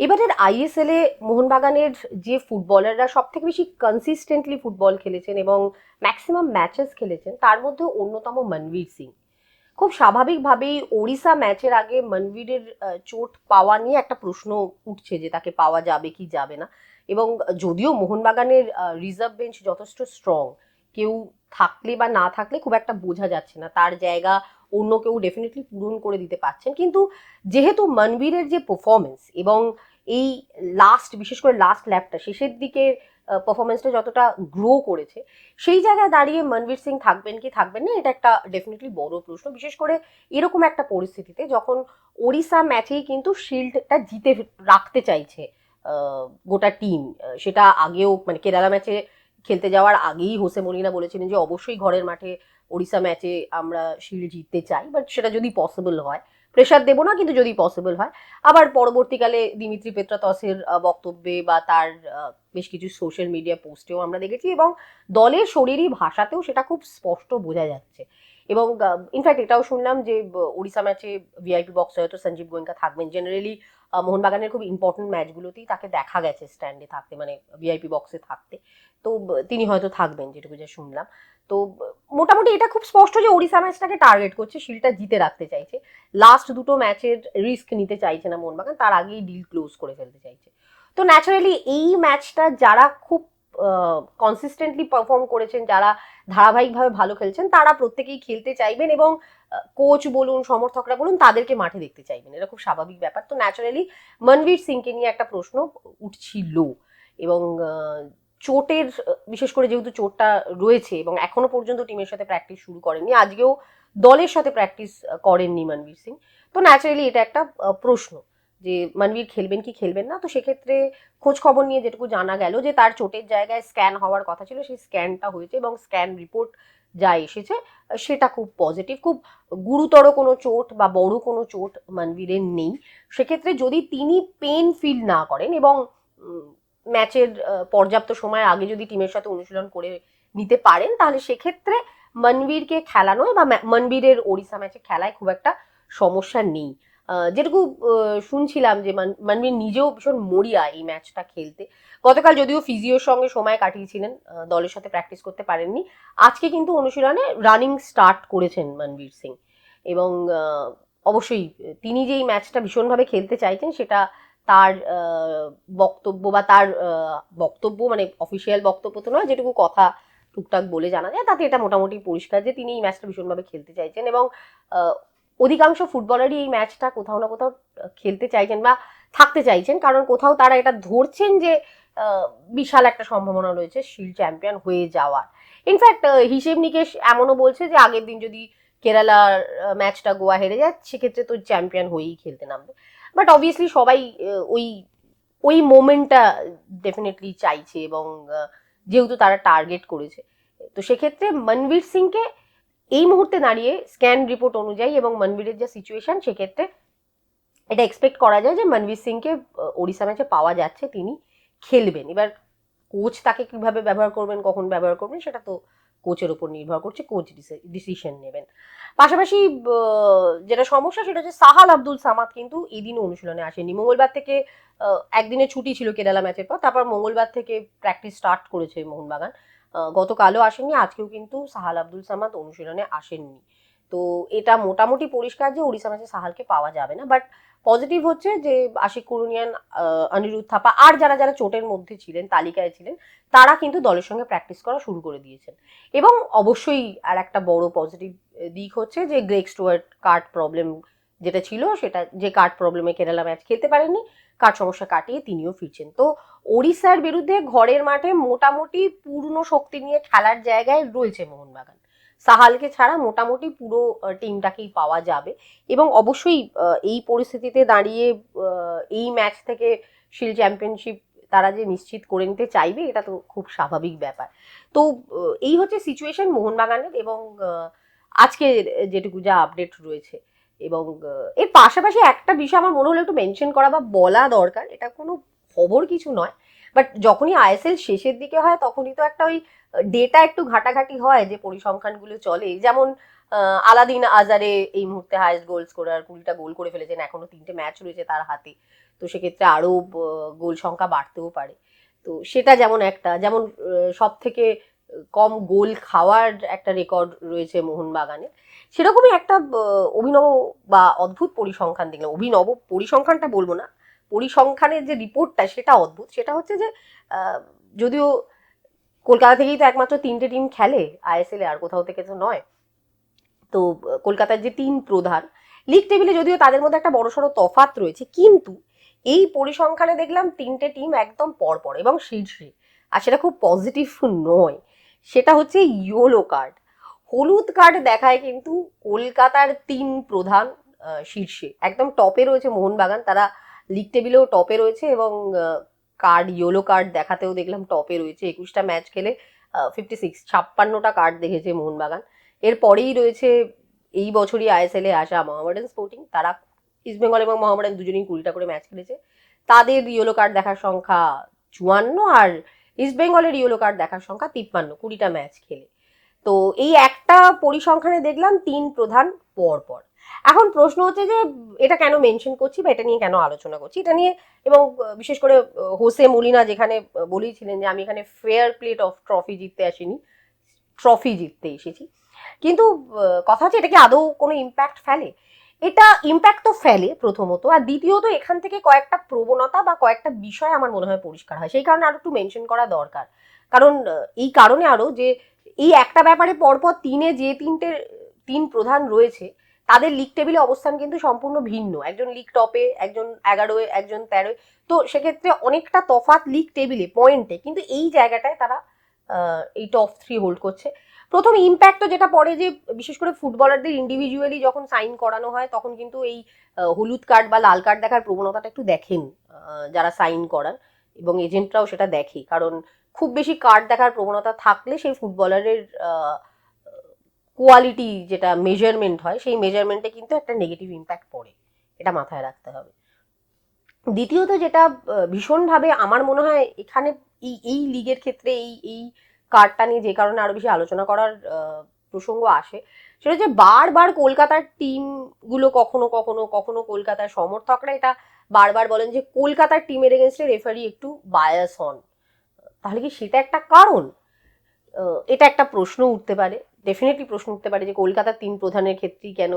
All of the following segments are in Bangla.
এবারের আইএসএল এ মোহনবাগানের যে ফুটবলাররা সব থেকে বেশি কনসিস্টেন্টলি ফুটবল খেলেছেন এবং ম্যাক্সিমাম ম্যাচেস খেলেছেন, তার মধ্যে অন্যতম মনবীর সিং। খুব স্বাভাবিকভাবেই ওড়িশা ম্যাচের আগে মনবীরের চোট পাওয়া নিয়ে একটা প্রশ্ন উঠছে যে তাকে পাওয়া যাবে কি যাবে না। এবং যদিও মোহনবাগানের রিজার্ভ বেঞ্চ যথেষ্ট স্ট্রং কেউ থাকলে বা না থাকলে খুব একটা বোঝা যাচ্ছে না। তার জায়গা অন্য কেউ ডেফিনেটলি পূরণ করে দিতে পারছেন। কিন্তু যেহেতু মনবীরের যে পারফরমেন্স এবং এই লাস্ট বিশেষ করে লাস্ট ল্যাপটা শেষের দিকে পারফরমেন্সটা যতটা গ্রো করেছে, সেই জায়গায় দাঁড়িয়ে মনবীর সিং থাকবেন কি থাকবেন না, এটা একটা ডেফিনেটলি বড় প্রশ্ন। বিশেষ করে এরকম একটা পরিস্থিতিতে যখন ওড়িশা ম্যাচেই কিন্তু শিল্ডটা জিতে রাখতে চাইছে গোটা টিম সেটা আগেও মানে কেরালা ম্যাচে খেলতে যাওয়ার আগেই হোসে মলিনা বলেছিলেন যে অবশ্যই ঘরের মাঠে ওড়িশা ম্যাচে আমরা শিল্ড জিততে চাই বাট সেটা যদি পসিবল হয়। প্রেশার দেবো না, কিন্তু যদি পসিবল হয়। আবার পরবর্তীকালে দিমিত্রি পেত্রাতসের বক্তব্যে বা তার বেশ কিছু সোশ্যাল মিডিয়া পোস্টেও আমরা দেখেছি এবং দলের শরীরী ভাষাতেও সেটা খুব স্পষ্ট বোঝা যাচ্ছে। এবং ইনফ্যাক্ট এটাও শুনলাম যে ওড়িশা ম্যাচে ভিআইপি বক্সে হয়তো সঞ্জীব গোয়েঙ্কা থাকবেন। জেনারেলি মোহনবাগানের খুব ইম্পর্টেন্ট ম্যাচগুলোতেই তাকে দেখা গেছে স্ট্যান্ডে থাকতে মানে ভিআইপি বক্সে থাকতে। তো, তিনি হয়তো থাকবেন, যেটুকু যা শুনলাম। তো, মোটামুটি এটা খুব স্পষ্ট যে ওড়িশা ম্যাচটাকে টার্গেট করছে শিলটা জিতে রাখতে চাইছে। লাস্ট দুটো ম্যাচের রিস্ক নিতে চাইছে না মোহনবাগান, তার আগেই ডিল ক্লোজ করে ফেলতে চাইছে। তো ন্যাচারালি এই ম্যাচটা যারা খুব কনসিস্টেন্টলি পারফর্ম করেছেন, যারা ধারাবাহিকভাবে ভালো খেলছেন, তারা প্রত্যেকেই খেলতে চাইবেন এবং কোচ বলুন, সমর্থকরা বলুন, তাদেরকে মাঠে দেখতে চাইবেন। এটা খুব স্বাভাবিক ব্যাপার। তো ন্যাচারালি মনবীর সিংকে নিয়ে একটা প্রশ্ন উঠছিল এবং চোটের, বিশেষ করে যেহেতু চোটটা রয়েছে এবং এখনও পর্যন্ত টিমের সাথে প্র্যাকটিস শুরু করেননি, আজকেও দলের সাথে প্র্যাকটিস করেননি মনবীর সিং। তো ন্যাচারালি এটা একটা প্রশ্ন যে মনবীর খেলবেন কি খেলবেন না? তো সেক্ষেত্রে খোঁজ খবর নিয়ে যেটুকু জানা গেল যে তার চোটের জায়গায় স্ক্যান হওয়ার কথা ছিল, সেই স্ক্যানটা হয়েছে এবং স্ক্যান রিপোর্ট যা এসেছে, সেটা খুব পজিটিভ খুব গুরুতর কোনো চোট বা বড় কোনো চোট মানবীরের নেই। সেক্ষেত্রে যদি তিনি পেন ফিল না করেন এবং ম্যাচের পর্যাপ্ত সময় আগে যদি টিমের সাথে অনুশীলন করে নিতে পারেন, তাহলে সেক্ষেত্রে মনবীরকে খেলানোয় বা মনবীরের ওড়িশা ম্যাচে খেলায় খুব একটা সমস্যা নেই। যেটুকু শুনছিলাম যে মান- মনবীর নিজেও ভীষণ মরিয়া এই ম্যাচটা খেলতে। গতকাল যদিও ফিজিওর সঙ্গে সময় কাটিয়েছিলেন দলের সাথে প্র্যাকটিস করতে পারেননি। আজকে কিন্তু অনুশীলনে রানিং স্টার্ট করেছেন মনবীর সিং। এবং অবশ্যই তিনি যে এই ম্যাচটা ভীষণভাবে খেলতে চাইছেন, সেটা তার বক্তব্য বা তার বক্তব্য মানে অফিসিয়াল বক্তব্য তো নয়, যেটুকু কথা টুকটাক বলে জানা যায়, তাতে এটা মোটামুটি পরিষ্কার যে তিনি এই ম্যাচটা ভীষণভাবে খেলতে চাইছেন এবং অধিকাংশ ফুটবলারই এই ম্যাচটা কোথাও না কোথাও খেলতে চাইছেন বা থাকতে চাইছেন। কারণ কোথাও তারা এটা ধরছেন যে বিশাল একটা সম্ভাবনা রয়েছে শিল্ড চ্যাম্পিয়ন হয়ে যাওয়ার। ইনফ্যাক্ট হিসেব নিকেশ এমনও বলছে যে, আগের দিন যদি কেরালার ম্যাচটা গোয়া হেরে যায়, সেক্ষেত্রে তো চ্যাম্পিয়ন হয়েই খেলতে নামবে। বাট অবভিয়াসলি সবাই ওই ওই মোমেন্টটা ডেফিনেটলি চাইছে এবং যেহেতু তারা টার্গেট করেছে। তো সেক্ষেত্রে মনবীর সিংকে এই মুহূর্তে দাঁড়িয়ে স্ক্যান রিপোর্ট অনুযায়ী এবং মনবীরের যে সিচুয়েশন সেক্ষেত্রে এটা এক্সপেক্ট করা যায় যে মনবীর সিংকে ওড়িশা ম্যাচে পাওয়া যাচ্ছে তিনি খেলবেন। এবার কোচ তাকে কীভাবে ব্যবহার করবেন কখন ব্যবহার করবেন সেটা তো কোচের উপর নির্ভর করছে কোচ ডিসিশন নেবেন। পাশাপাশি যেটা সমস্যা সেটা হচ্ছে সাহাল আব্দুল সামাদ কিন্তু এদিনও অনুশীলনে আসেনি। মঙ্গলবার থেকে আহ, একদিনের ছুটি ছিল কেরালা ম্যাচের পর তারপর মঙ্গলবার থেকে প্র্যাকটিস স্টার্ট করেছে মোহনবাগান। গতকালও আসেননি আজকেও কিন্তু সাহাল আব্দুল সামাদ অনুশীলনে আসেননি। তো এটা মোটামুটি পরিষ্কার যে উড়িষ্যা ম্যাচে সাহালকে পাওয়া যাবে না বাট পজিটিভ হচ্ছে যে আশিক কুরুনিয়ান অনিরুদ্ধ থাপা আর যারা যারা চোটের মধ্যে ছিলেন, তালিকায় ছিলেন, তারা কিন্তু দলের সঙ্গে প্র্যাকটিস করা শুরু করে দিয়েছেন। এবং অবশ্যই আর একটা বড় পজিটিভ দিক হচ্ছে যে গ্রেক স্টুয়ার্ট কার্ড প্রবলেম যেটা ছিল সেটা যে কার্ড প্রবলেমে কেরালা ম্যাচ খেলতে পারেননি কার্ড সমস্যা কাটিয়ে তিনিও ফিরছেন। তো ওড়িশার বিরুদ্ধে ঘরের মাঠে মোটামুটি পূর্ণ শক্তি নিয়ে খেলার জায়গায় রয়েছে মোহনবাগান। সাহালকে ছাড়া মোটামুটি পুরো টিমটাকেই পাওয়া যাবে এবং অবশ্যই এই পরিস্থিতিতে দাঁড়িয়ে এই ম্যাচ থেকে শিল্ড চ্যাম্পিয়নশিপ তারা যে নিশ্চিত করে নিতে চাইবে, এটা তো খুব স্বাভাবিক ব্যাপার। তো এই হচ্ছে সিচুয়েশন মোহনবাগানের এবং আজকে যেটুকু যা আপডেট রয়েছে। এবং এর পাশাপাশি একটা বিষয় আমার মনে হলো একটু মেনশন করা বা বলা দরকার, এটা কোনো খবর কিছু নয় বাট যখনই আইএসএল শেষের দিকে হয়, তখনই তো একটা ওই ডেটা একটু ঘাটাঘাটি হয় যে পরিসংখ্যানগুলো চলে। যেমন আলাদিন আজারে এই মুহূর্তে হায়েস্ট গোল স্কোরার কুড়িটা গোল করে ফেলেছেন, এখনও তিনটে ম্যাচ রয়েছে তার হাতে। তো সেক্ষেত্রে আরও গোল সংখ্যা বাড়তেও পারে। তো সেটা যেমন একটা, যেমন সব থেকে কম গোল খাওয়ার একটা রেকর্ড রয়েছে মোহনবাগানে সেরকমই একটা অভিনব বা অদ্ভুত পরিসংখ্যান দেখলাম। অভিনব পরিসংখ্যানটা বলব না। পরিসংখ্যানের যে রিপোর্টটা সেটা অদ্ভুত। সেটা হচ্ছে যে যদিও কলকাতা থেকেই তো একমাত্র তিনটে টিম খেলে আইএসএল এ আর কোথাও থেকে তো নয়। তো কলকাতার যে তিন প্রধান লিগ টেবিলে যদিও তাদের মধ্যে একটা বড়সড় তফাত রয়েছে, কিন্তু এই পরিসংখ্যানে দেখলাম তিনটে টিম একদম পরপর এবং শীর্ষে আর সেটা খুব পজিটিভ নয়। সেটা হচ্ছে ইয়োলো কার্ড হলুদ কার্ড দেখায় কিন্তু কলকাতার তিন প্রধান শীর্ষে। একদম টপে রয়েছে মোহনবাগান, তারা লিগ টেবিলেও টপে রয়েছে এবং কার্ড ইয়েলো কার্ড দেখাতেও দেখলাম টপে রয়েছে। একুশটা ম্যাচ খেলে ফিফটি সিক্স ছাপ্পান্নটা কার্ড দেখেছে মোহনবাগান। এরপরেই রয়েছে এই বছরই আইএসএল আসা মোহামেডান স্পোর্টিং তারা ইস্টবেঙ্গল এবং মোহামেডান দুজনেই কুড়িটা করে ম্যাচ খেলেছে। তাদের ইয়েলো কার্ড দেখার সংখ্যা চুয়ান্ন আর ইস্টবেঙ্গলের ইয়েলো কার্ড দেখার সংখ্যা তিপ্পান্ন, কুড়িটা ম্যাচ খেলে। তো এই একটা পরিসংখ্যানে দেখলাম তিন প্রধান পর পর এখন প্রশ্ন হচ্ছে যে এটা কেন মেনশন করছি বা এটা নিয়ে কেন আলোচনা করছি? এটা নিয়ে এবং বিশেষ করে হোসে মলিনা যেখানে আহ, বলেইছিলেন যে আমি এখানে ফেয়ার প্লেট অফ ট্রফি জিততে আসিনি ট্রফি জিততে এসেছি। কিন্তু কথা হচ্ছে এটা কি আদৌ কোনো ইম্প্যাক্ট ফেলে? এটা ইম্প্যাক্ট তো ফেলে প্রথমত আর দ্বিতীয়ত এখান থেকে কয়েকটা প্রবণতা বা কয়েকটা বিষয় আমার মনে হয় পরিষ্কার হয়। সেই কারণে আরও একটু মেনশন করা দরকার। কারণ এই কারণে আরও যে এই একটা ব্যাপারে পরপর তিনে যে তিনটে, তিন প্রধান রয়েছে, তাদের লিগ টেবিলে অবস্থান কিন্তু সম্পূর্ণ ভিন্ন। একজন লিগ টপে একজন এগারোয়, একজন তেরোয়। তো সেক্ষেত্রে অনেকটা তফাৎ লিগ টেবিলে পয়েন্টে কিন্তু এই জায়গাটায় তারা এই টপ থ্রি হোল্ড করছে। প্রথম ইম্প্যাক্ট তো যেটা পড়ে যে, বিশেষ করে ফুটবলারদের ইন্ডিভিজুয়ালি যখন সাইন করানো হয়, তখন কিন্তু এই হলুদ কার্ড বা লাল কার্ড দেখার প্রবণতাটা একটু দেখেন যারা সাইন করান এবং এজেন্টরাও সেটা দেখে। কারণ খুব বেশি কার্ড দেখার প্রবণতা থাকলে সেই ফুটবলারের কোয়ালিটি যেটা মেজারমেন্ট হয়, সেই মেজারমেন্টে কিন্তু একটা নেগেটিভ ইম্প্যাক্ট পড়ে। এটা মাথায় রাখতে হবে। দ্বিতীয়ত যেটা ভীষণভাবে আমার মনে হয় এখানে এই এই লিগের ক্ষেত্রে এই এই কার্ডটা নিয়ে যে কারণে আরও বেশি আলোচনা করার প্রসঙ্গ আসে, সেটা হচ্ছে বারবার কলকাতার টিমগুলো কখনো কখনো কখনো কলকাতার সমর্থকরা এটা বারবার বলেন যে কলকাতার টিমের এগেনস্টে রেফারি একটু বায়াস হন। তাহলে কি সেটা একটা কারণ? এটা একটা প্রশ্ন উঠতে পারে। ডেফিনেটলি প্রশ্ন উঠতে পারে যে কলকাতার তিন প্রধানের ক্ষেত্রেই কেন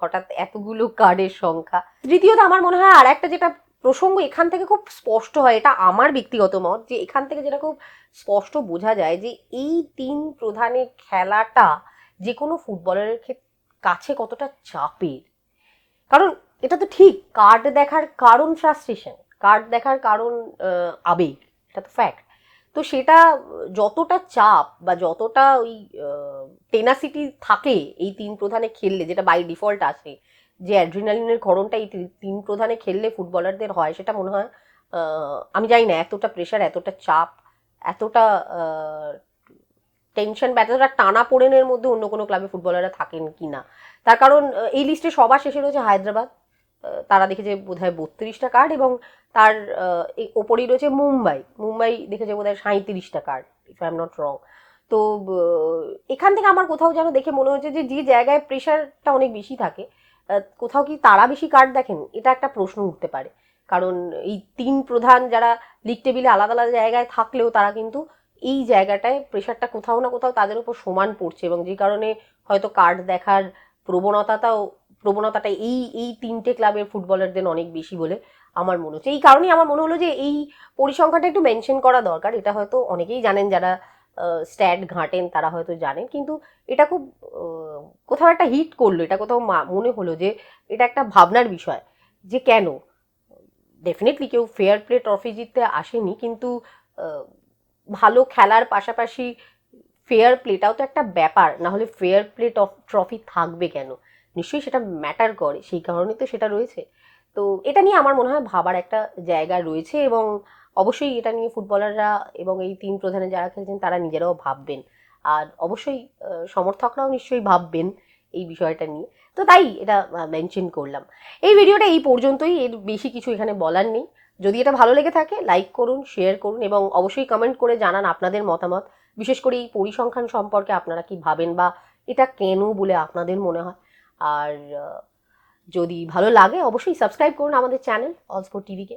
হঠাৎ এতগুলো কার্ডের সংখ্যা? তৃতীয়ত আমার মনে হয় আর একটা যেটা প্রসঙ্গ এখান থেকে খুব স্পষ্ট হয়, এটা আমার ব্যক্তিগত মত, যে এখান থেকে যেটা খুব স্পষ্ট বোঝা যায় যে এই তিন প্রধানের খেলাটা যে কোনো ফুটবলারের ক্ষেত- কাছে কতটা চাপের। কারণ এটা তো ঠিক, কার্ড দেখার কারণ ফ্রাস্ট্রেশন কার্ড দেখার কারণ আবেগ, এটা তো ফ্যাক্ট তো সেটা যতটা চাপ বা যতটা ওই টেনাসিটি থাকে এই তিন প্রধানে খেললে, যেটা বাই ডিফল্ট আসে, যে অ্যাড্রিনালিনের ক্ষরণটা এই তিন প্রধানে খেললে ফুটবলারদের হয়, সেটা মনে হয় আমি জানি না এতটা প্রেশার এতটা চাপ, এতটা টেনশন বা এতটা টানা পোড়েনের মধ্যে অন্য কোনো ক্লাবে ফুটবলাররা থাকেন কি না তার কারণ এই লিস্টে সবার শেষে রয়েছে হায়দ্রাবাদ। তারা দেখেছে বোধ হয় বত্রিশটা কার্ড এবং তার ওপরেই রয়েছে মুম্বাই। মুম্বাই দেখেছে বোধ হয় সাঁত্রিশটা card if I am not wrong তো এখান থেকে আমার কোথাও যেন দেখে মনে হচ্ছে যে যে জায়গায় প্রেশারটা অনেক বেশি থাকে কোথাও কি তারা বেশি কার্ড দেখেন? এটা একটা প্রশ্ন উঠতে পারে। কারণ এই তিন প্রধান যারা লিগ টেবিলে আলাদা আলাদা জায়গায় থাকলেও তারা কিন্তু এই জায়গাটায় প্রেশারটা কোথাও না কোথাও তাদের উপর সমান পড়ছে এবং যে কারণে হয়তো কার্ড দেখার প্রবণতাটাও প্রবণতাটা এই এই তিনটে ক্লাবের ফুটবলারদের অনেক বেশি বলে আমার মনে হচ্ছে। এই কারণেই আমার মনে হলো যে এই পরিসংখ্যানটা একটু মেনশন করা দরকার। এটা হয়তো অনেকেই জানেন যারা স্ট্যাট ঘাঁটেন তারা হয়তো জানেন। কিন্তু এটা খুব কোথাও একটা হিট করল। এটা কোথাও মনে হলো যে এটা একটা ভাবনার বিষয় যে কেন? ডেফিনেটলি কেউ ফেয়ার প্লে ট্রফি জিততে আসেনি কিন্তু ভালো খেলার পাশাপাশি ফেয়ার প্লেটাও তো একটা ব্যাপার। না হলে ফেয়ার প্লে ট্রফি থাকবে কেন? নিশ্চয়ই সেটা ম্যাটার করে, সেই কারণে তো সেটা রয়েছে। তো এটা নিয়ে আমার মনে হয় ভাবার একটা জায়গা রয়েছে এবং অবশ্যই এটা নিয়ে ফুটবলাররা এবং এই তিন প্রধানে যারা খেলছেন তারা নিজেরাও ভাববেন। আর অবশ্যই সমর্থকরাও নিশ্চয়ই ভাববেন এই বিষয়টা নিয়ে। তো তাই এটা মেনশন করলাম। এই ভিডিওটা এই পর্যন্তই, এর বেশি কিছু এখানে বলার নেই। যদি এটা ভালো লেগে থাকে লাইক করুন শেয়ার করুন এবং অবশ্যই কমেন্ট করে জানান আপনাদের মতামত। বিশেষ করে এই পরিসংখ্যান সম্পর্কে আপনারা কি ভাবেন বা এটা কেন বলে আপনাদের মনে হয়? আর যদি ভালো লাগে অবশ্যই সাবস্ক্রাইব করুন আমাদের চ্যানেল অলস্পোর্ট টিভিকে